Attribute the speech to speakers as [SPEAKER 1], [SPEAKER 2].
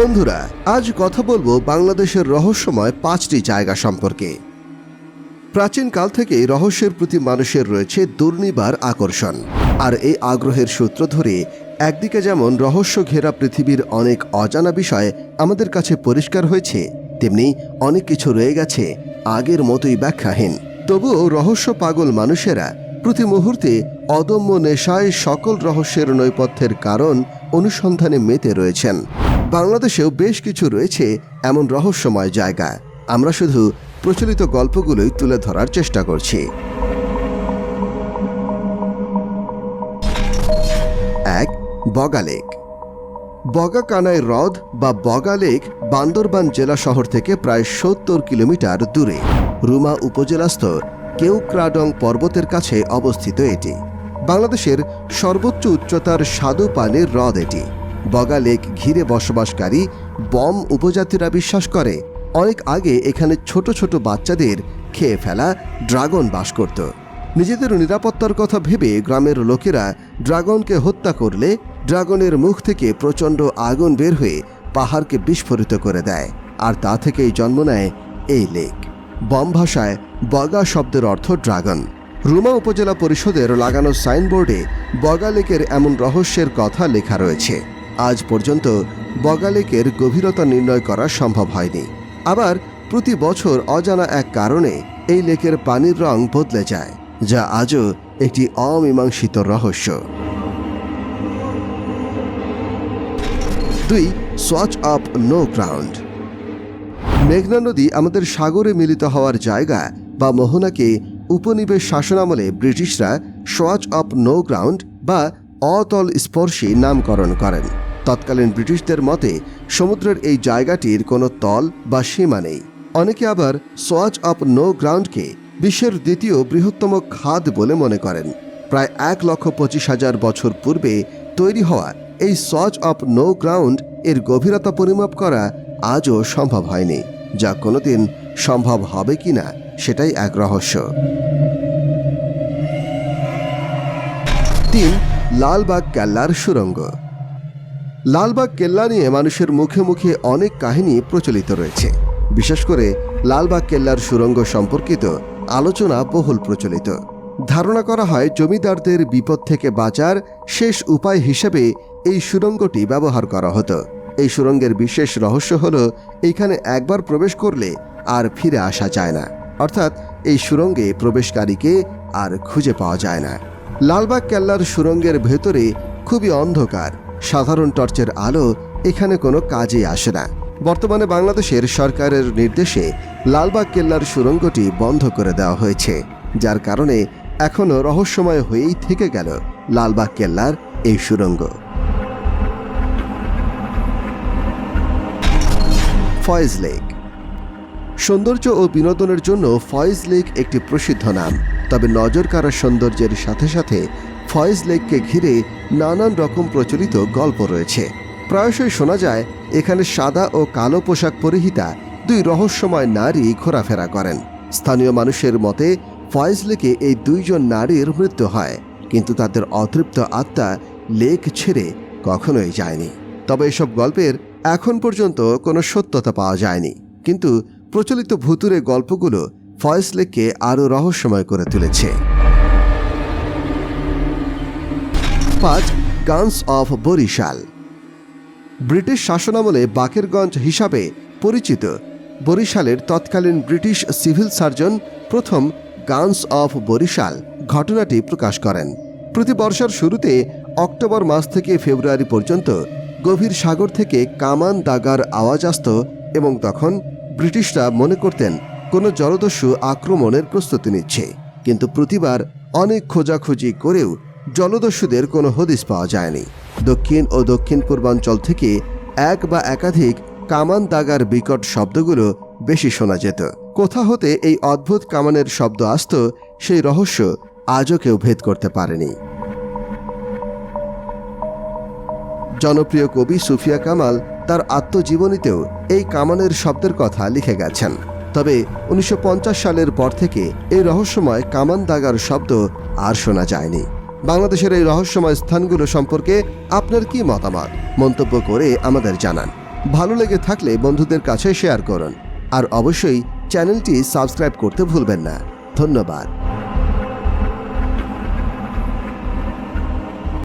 [SPEAKER 1] বন্ধুরা, আজ কথা বলব বাংলাদেশের রহস্যময় পাঁচটি জায়গা সম্পর্কে। প্রাচীনকাল থেকেই রহস্যের প্রতি মানুষের রয়েছে দুর্নিবার আকর্ষণ। আর এই আগ্রহের সূত্র ধরে, একদিকে যেমন রহস্য ঘেরা পৃথিবীর অনেক অজানা বিষয় আমাদের কাছে পরিষ্কার হয়েছে, তেমনি অনেক কিছু রয়ে গেছে আগের মতোই ব্যাখ্যাহীন। তবুও রহস্য পাগল মানুষেরা প্রতি মুহূর্তে অদম্য নেশায় সকল রহস্যের নৈপথ্যের কারণ অনুসন্ধানে মেতে রয়েছেন। বাংলাদেশেও বেশ কিছু রয়েছে এমন রহস্যময় জায়গা। আমরা শুধু প্রচলিত গল্পগুলোই তুলে ধরার চেষ্টা করছি। এক, বগা লেক। বগাকানাই হ্রদ বা বগা লেক বান্দরবান জেলা শহর থেকে প্রায় সত্তর কিলোমিটার দূরে। রুমা উপজেলাস্থ কেউক্রাডং পর্বতের কাছে অবস্থিত এটি। বাংলাদেশের সর্বোচ্চ উচ্চতার স্বাদু পানির হ্রদ এটি। বগা লেক ঘিরে বসবাসকারী বম উপজাতিরা বিশ্বাস করে। অনেক আগে এখানে ছোট ছোট বাচ্চাদের খেয়ে ফেলা ড্রাগন বাস করত। নিজেদের নিরাপত্তার কথা ভেবে গ্রামের লোকেরা ড্রাগনকে হত্যা করলে ড্রাগনের মুখ থেকে প্রচণ্ড আগুন বের হয়ে পাহাড়কে বিস্ফোরিত করে দেয়, আর তা থেকেই জন্ম নেয় এই লেক। বম ভাষায় বগা শব্দের অর্থ ড্রাগন। রুমা উপজেলা পরিষদের লাগানো সাইনবোর্ডে বগা লেকের এমন রহস্যের কথা লেখা রয়েছে। আজ পর্যন্ত বগালেকের গভীরতা নির্ণয় করা সম্ভব হয়নি। আবার প্রতি বছর অজানা এক কারণে এই লেকের পানির রং বদলে যায়, যা আজও একটি অমীমাংসিত রহস্য। দুই সোয়াচ অফ নো গ্রাউন্ড মেঘনা নদী আমাদের সাগরে মিলিত হওয়ার জায়গা বা মোহনাকে উপনিবেশ শাসনামলে ব্রিটিশরা সোয়াচ অফ নো গ্রাউন্ড বা অতল স্পর্শী নামকরণ করেন। তৎকালীন ব্রিটিশদের মতে, সমুদ্রের এই জায়গাটির কোনো তল বা সীমা নেই। অনেকে আবার সোয়াচ অফ নো গ্রাউন্ডকে বিশ্বের দ্বিতীয় বৃহত্তম খাদ বলে মনে করেন। প্রায় এক লক্ষ পঁচিশ হাজার বছর পূর্বে তৈরি হওয়া এই সচ অফ নো গ্রাউন্ড এর গভীরতা পরিমাপ করা আজও সম্ভব হয়নি, যা কোনোদিন সম্ভব হবে কিনা সেটাই এক রহস্য। তিন লালবাগ কেল্লার সুরঙ্গ। লালবাগ কেল্লা নিয়ে মানুষের মুখে মুখে অনেক কাহিনী প্রচলিত রয়েছে। বিশেষ করে লালবাগ কেল্লার সুরঙ্গ সম্পর্কিত আলোচনা বহুল প্রচলিত। ধারণা করা হয় জমিদারদের বিপদ থেকে বাঁচার শেষ উপায় হিসেবে এই সুরঙ্গটি ব্যবহার করা হতো। এই সুরঙ্গের বিশেষ রহস্য হল এইখানে একবার প্রবেশ করলে আর ফিরে আসা যায় না। অর্থাৎ এই সুরঙ্গে প্রবেশকারীকে আর খুঁজে পাওয়া যায় না। লালবাগ কেল্লার সুরঙ্গের ভেতরে খুবই অন্ধকার সাধারণ টর্চের আলো এখানে কোনো কাজে আসে না। বর্তমানে বাংলাদেশের সরকারের নির্দেশে লালবাগ কেল্লার সুরঙ্গটি বন্ধ করে দেওয়া হয়েছে, যার কারণে এখনও রহস্যময় হয়েই থেকে গেল লালবাগ কেল্লার এই সুরঙ্গ। ফয়েজ লেক। সৌন্দর্য ও বিনোদনের জন্য ফয়েজ লেক একটি প্রসিদ্ধ নাম, তবে নজর কাড়া সৌন্দর্যের সাথে সাথে ফয়েজ লেককে ঘিরে নানান রকম প্রচলিত গল্প রয়েছে। প্রায়শই শোনা যায়, এখানে সাদা ও কালো পোশাক পরিহিতা দুই রহস্যময় নারী ঘোরাফেরা করেন। স্থানীয় মানুষের মতে, ফয়েজ লেকে এই দুইজন নারীর মৃত্যু হয়, কিন্তু তাদের অতৃপ্ত আত্মা লেক ছেড়ে কখনোই যায়নি। তবে এসব গল্পের এখন পর্যন্ত কোনো সত্যতা পাওয়া যায়নি। কিন্তু প্রচলিত ভুতুরে গল্পগুলো ফয়েজ লেককে আরও রহস্যময় করে তুলেছে। পাঁচ গানস অফ বরিশাল। ব্রিটিশ শাসনামলে বাকেরগঞ্জ হিসাবে পরিচিত। বরিশালের তৎকালীন ব্রিটিশ সিভিল সার্জন প্রথম গানস অফ বরিশাল ঘটনাটি প্রকাশ করেন। প্রতি বর্ষার শুরুতে অক্টোবর মাস থেকে ফেব্রুয়ারি পর্যন্ত গভীর সাগর থেকে কামান দাগার আওয়াজ আসত এবং তখন ব্রিটিশরা মনে করতেন, কোনো জলদস্যু আক্রমণের প্রস্তুতি নিচ্ছে। কিন্তু প্রতিবার অনেক খোঁজাখুঁজি করেও জলদস্যুদের কোনো হদিস পাওয়া যায়নি। দক্ষিণ ও দক্ষিণ পূর্বাঞ্চল থেকে এক বা একাধিক কামান দাগার বিকট শব্দগুলো বেশি শোনা যেত। কোথা হতে এই অদ্ভুত কামানের শব্দ আসত, সেই রহস্য আজও কেউ ভেদ করতে পারেনি। জনপ্রিয় কবি সুফিয়া কামাল তার আত্মজীবনীতেও এই কামানের শব্দের কথা লিখে গেছেন। তবে উনিশশো পঞ্চাশ সালের পর থেকে এই রহস্যময় কামান দাগার শব্দ আর শোনা যায়নি। বাংলাদেশের এই রহস্যময় স্থানগুলো সম্পর্কে আপনার কি মতামত? মন্তব্য করে আমাদের জানান। ভালো লেগে থাকলে বন্ধুদের কাছে শেয়ার করুন। আর অবশ্যই চ্যানেলটি সাবস্ক্রাইব করতে ভুলবেন না। ধন্যবাদ।